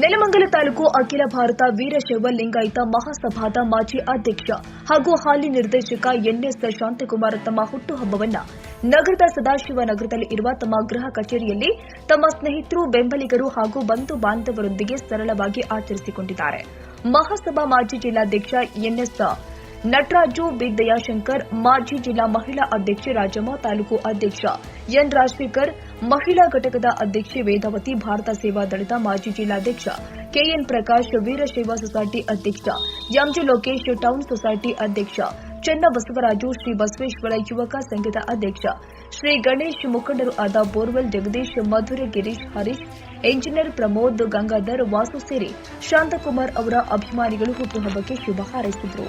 ನೆಲಮಂಗಲ ತಾಲೂಕು ಅಖಿಲ ಭಾರತ ವೀರಶೈವ ಲಿಂಗಾಯತ ಮಹಾಸಭಾದ ಮಾಜಿ ಅಧ್ಯಕ್ಷ ಹಾಗೂ ಹಾಲಿ ನಿರ್ದೇಶಕ ಎನ್ಎಸ್ ಶಾಂತಕುಮಾರ್ ತಮ್ಮ ಹುಟ್ಟುಹಬ್ಬವನ್ನ ನಗರದ ಸದಾಶಿವ ನಗರದಲ್ಲಿ ಇರುವ ತಮ್ಮ ಗೃಹ ಕಚೇರಿಯಲ್ಲಿ ತಮ್ಮ ಸ್ನೇಹಿತರು, ಬೆಂಬಲಿಗರು ಹಾಗೂ ಬಂಧು ಬಾಂಧವರೊಂದಿಗೆ ಸರಳವಾಗಿ ಆಚರಿಸಿಕೊಂಡಿದ್ದಾರೆ. ಮಹಾಸಭಾ ಮಾಜಿ ಜಿಲ್ಲಾಧ್ಯಕ್ಷ ಎನ್ಎಸ್ ನಟರಾಜು ಬಿ ದಯಾಶಂಕರ್ ಮಾಜಿ ಜಿಲ್ಲಾ ಮಹಿಳಾ ಅಧ್ಯಕ್ಷೆ ರಾಜಮ್ಮ, ತಾಲೂಕು ಅಧ್ಯಕ್ಷ ಎನ್ ರಾಜಶೇಖರ್, ಮಹಿಳಾ ಘಟಕದ ಅಧ್ಯಕ್ಷೆ ವೇದಾವತಿ, ಭಾರತ ಸೇವಾ ದಳದ ಮಾಜಿ ಜಿಲ್ಲಾಧ್ಯಕ್ಷ ಕೆಎನ್ ಪ್ರಕಾಶ್ ವೀರಶೈವ ಸೊಸೈಟಿ ಅಧ್ಯಕ್ಷ ಎಂಜಿ ಲೋಕೇಶ್, ಟೌನ್ ಸೊಸೈಟಿ ಅಧ್ಯಕ್ಷ ಬಸವರಾಜು ಶ್ರೀ ಬಸವೇಶ್ವರ ಯುವಕ ಸಂಘದ ಅಧ್ಯಕ್ಷ ಶ್ರೀ ಗಣೇಶ್, ಮುಖಂಡರು ಆದ ಬೋರ್ವೆಲ್ ಜಗದೀಶ್, ಮಧುರ ಗಿರೀಶ್, ಹರೀಶ್, ಎಂಜಿನಿಯರ್ ಪ್ರಮೋದ್, ಗಂಗಾಧರ್, ವಾಸು ಸೇರಿ ಶಾಂತಕುಮಾರ್ ಅವರ ಅಭಿಮಾನಿಗಳು ಹುಟ್ಟುಹಬ್ಬಕ್ಕೆ ಶುಭ ಹಾರೈಸಿದರು.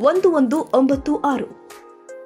ಒಂದು ಒಂದು ಒಂಬತ್ತು ಆರು.